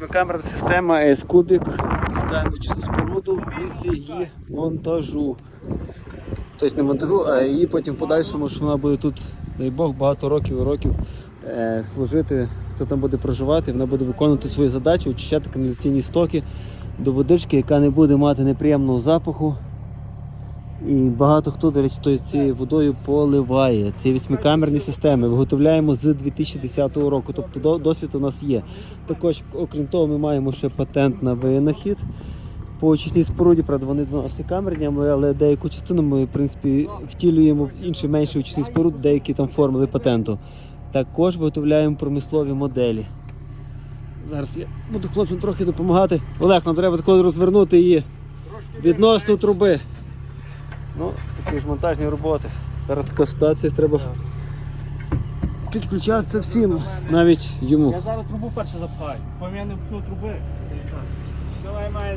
Восьмикамерна система S-Кубік. Пускаємо чисту споруду в її монтажу. Тобто не монтажу, а її потім в подальшому, що вона буде тут, дай Бог, багато років і років е, служити, хто там буде проживати, вона буде виконувати свою задачу, очищати каналізаційні стоки до водички, яка не буде мати неприємного запаху. І багато хто, до речі, цією водою поливає. Ці восьмикамерні системи виготовляємо з 2010 року, тобто досвід у нас є. Також, окрім того, ми маємо ще патент на винахід по очисній споруді, правда, вони 12-камерні, але деяку частину ми, в принципі, втілюємо в інші менші очисні споруди, деякі там формули патенту. Також виготовляємо промислові моделі. Зараз я буду хлопцям трохи допомагати. Олег, нам треба тако розвернути її відносно труби. Ну, такі ж монтажні роботи. Зараз така ситуація, треба підключатися всім, навіть йому. Я зараз трубу перше запхаю. Поміняни пну труби. Давай, майне.